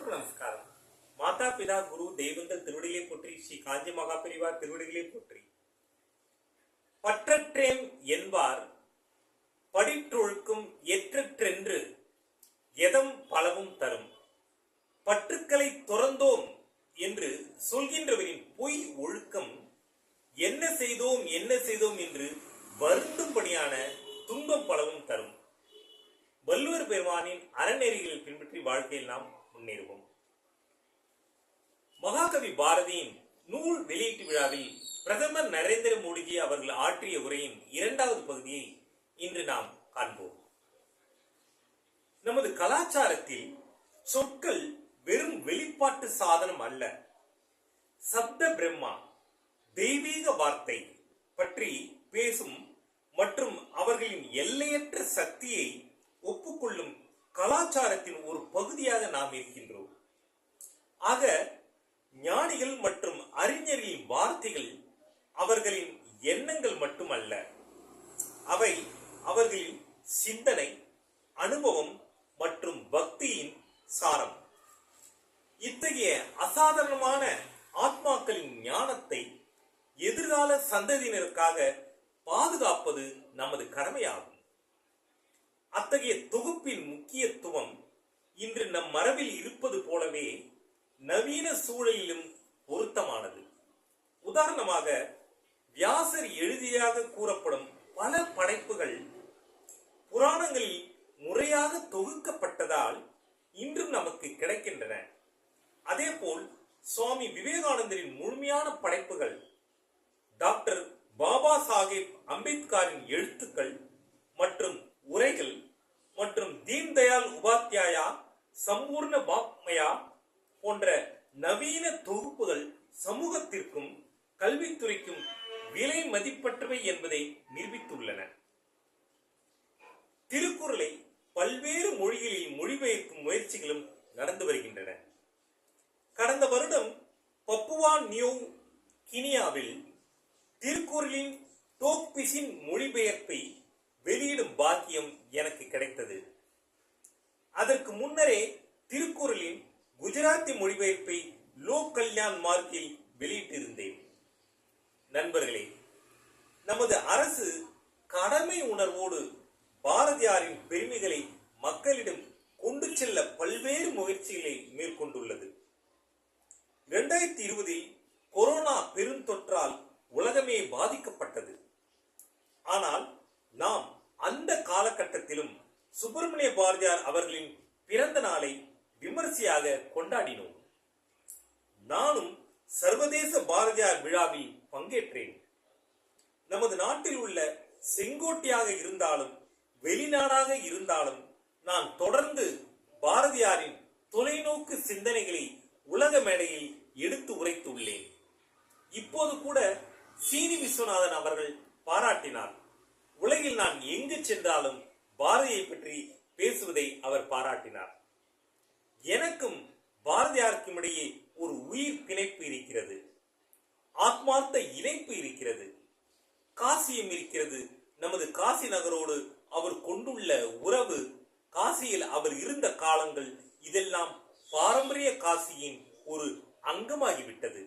எல்லோருக்கும் நமஸ்காரம் மாதா பிதா குரு தெய்வங்கள் திருவடிகளை போற்றி ஸ்ரீ காஞ்சி மகாபெரிவார் திருவடிகளை போற்றி. பற்றற்றேம் என்பார் படிற்றொழுக்கும் எற்றென்று எதம் பலவும் தரும். பற்றுக்களை துறந்தோம் என்று சொல்கின்றவரின் பொய் ஒழுக்கம் என்ன செய்தோம் என்ன செய்தோம் என்று வருந்தும்படியான துன்பம் பலவும் தரும். வள்ளுவர் பெருமானின் அறநெறிகளை பின்பற்றி வாழ்க்கையில் நாம் முன்னேறுவோம். மகாகவி பாரதியின் நூல் வெளியீட்டு விழாவில் பிரதமர் நரேந்திர மோடிஜி அவர்கள் ஆற்றிய உரையின் இரண்டாவது பகுதியை இன்று நாம் காண்போம். நமது கலாச்சாரத்தில் சொற்கள் வெறும் வெளிப்பாட்டு சாதனம் அல்ல. சப்த பிரம்மா தெய்வீக வார்த்தை பற்றி பேசும் மற்றும் அவர்களின் எல்லையற்ற சக்தியை ஒப்புக்கொள்ளும் கலாச்சாரத்தின் ஒரு பகுதியாக நாம் இருக்கின்றோம். ஆக ஞானிகள் மற்றும் அறிஞர்களின் வார்த்தைகள் அவர்களின் எண்ணங்கள் மட்டுமல்ல. அவை அவர்களின் சிந்தனை அனுபவம் மற்றும் பக்தியின் சாரம். இத்தகைய அசாதாரணமான ஆத்மாக்களின் ஞானத்தை எதிர்கால சந்ததியினருக்காக பாதுகாப்பது நமது கடமையாகும். அத்தகைய தொகுப்பின் முக்கியத்துவம் இன்று நம் மரபில் இருப்பது போலவே நவீன சூழலிலும் பொருத்தமானது. உதாரணமாக வியாசர் எழுதியாக கூறப்படும் பல படைப்புகள் புராணங்களில் முறையாக தொகுக்கப்பட்டதால் இன்று நமக்கு கிடைக்கின்றன. அதேபோல் சுவாமி விவேகானந்தரின் முழுமையான படைப்புகள் டாக்டர் பாபா சாஹேப் அம்பேத்கரின் எழுத்துக்கள் மற்றும் உரைகள் மற்றும் தீன்தயாள் உபாத்யாயா சம்பூர்ண பாப்மயா போன்ற நவீன தொகுப்புகள் சமூகத்திற்கும் கல்வித்துறைக்கும் விலை மதிப்பற்றவை என்பதை நிரூபித்துள்ளன. திருக்குறளை பல்வேறு மொழிகளில் மொழிபெயர்க்கும் முயற்சிகளும் நடந்து வருகின்றன. கடந்த வருடம் பப்புவா நியூ கினியாவில் திருக்குறளின் டோக்பிசின் மொழிபெயர்ப்பை வெளியிடும் பாக்கியம் எனக்கு கிடைத்தது. முன்னரே திருக்குறளின் குஜராத்தி மொழிபெயர்ப்பை லோக் கல்யாண் மார்க்கில் வெளியிட்டிருந்தேன். நண்பர்களே நமது அரசு கடமை உணர்வோடு பாரதியாரின் பெருமைகளை மக்களிடம் கொண்டு செல்ல பல்வேறு முயற்சிகளை மேற்கொண்டுள்ளது. இரண்டாயிரத்தி இருபதில் கொரோனா பெருந்தொற்றால் உலகமே பாதிக்கப்பட்டது. ஆனால் நாம் அந்த காலகட்டத்திலும் சுப்பிரமணிய பாரதியார் அவர்களின் பிறந்த நாளை விமர்சையாக கொண்டாடினோம். நானும் சர்வதேச பாரதியார் விழாவில் பங்கேற்றேன். நமது நாட்டில் உள்ள செங்கோட்டையாக இருந்தாலும் வெளிநாடாக இருந்தாலும் நான் தொடர்ந்து பாரதியாரின் தொலைநோக்கு சிந்தனைகளை உலக மேடையில் எடுத்து உரைத்துள்ளேன். இப்போது கூட சீனி விஸ்வநாதன் அவர்கள் பாராட்டினார். உலகில் நான் எங்கு சென்றாலும் பாரதியை பற்றி பேசுவதை அவர் பாராட்டினார். எனக்கும் பாரதியாருக்கும் இடையே ஒரு உயிர் பிணைப்பு இருக்கிறது. ஆத்மார்த்த இணைப்பு இருக்கிறது. காசியம் இருக்கிறது. நமது காசி நகரோடு அவர் கொண்டுள்ள உறவு காசியில் அவர் இருந்த காலங்கள் இதெல்லாம் பாரம்பரிய காசியின் ஒரு அங்கமாகிவிட்டது.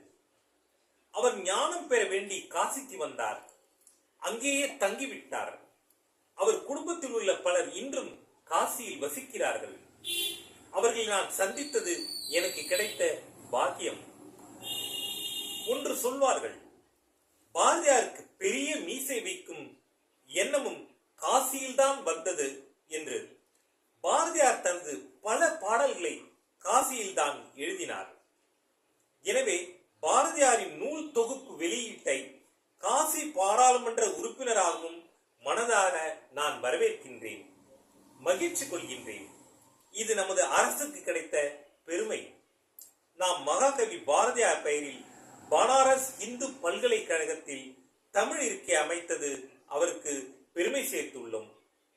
அவர் ஞானம் பெற வேண்டி காசிக்கு வந்தார். அங்கேயே தங்கிவிட்டார். அவர் குடும்பத்தில் உள்ள பலர் இன்றும் காசியில் வசிக்கிறார்கள். அவர்களை நான் சந்தித்தது எனக்கு கிடைத்த பாக்கியம். ஒன்று சொல்வார்கள் பாரதியாருக்கு பெரிய மீசை வைக்கும் எண்ணமும் காசியில்தான் வந்தது என்று. பாரதியார் தனது பல பாடல்களை காசியில்தான் எழுதினார். எனவே பாரதியாரின் நூல் தொகுப்பு வெளியீட்டை காசி பாராளுமன்ற உறுப்பினராகவும் மகிழ்ச்சி கொள்கின்றேன். இது நமது அரசுக்கு கிடைத்த பெருமை. நாம் மகாகவி பாரதியார் பெயரில் பனாரஸ் இந்து பல்கலைக்கழகத்தில் தமிழ் இருக்கை அமைத்தது அவருக்கு பெருமை சேர்த்துள்ளோம்.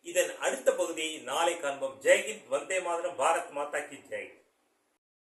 இதன் அடுத்த பகுதியை நாளை காண்போம். ஜெய்ஹிந்த் வந்தே மாதரம் பாரத் மாதா கி ஜெய்.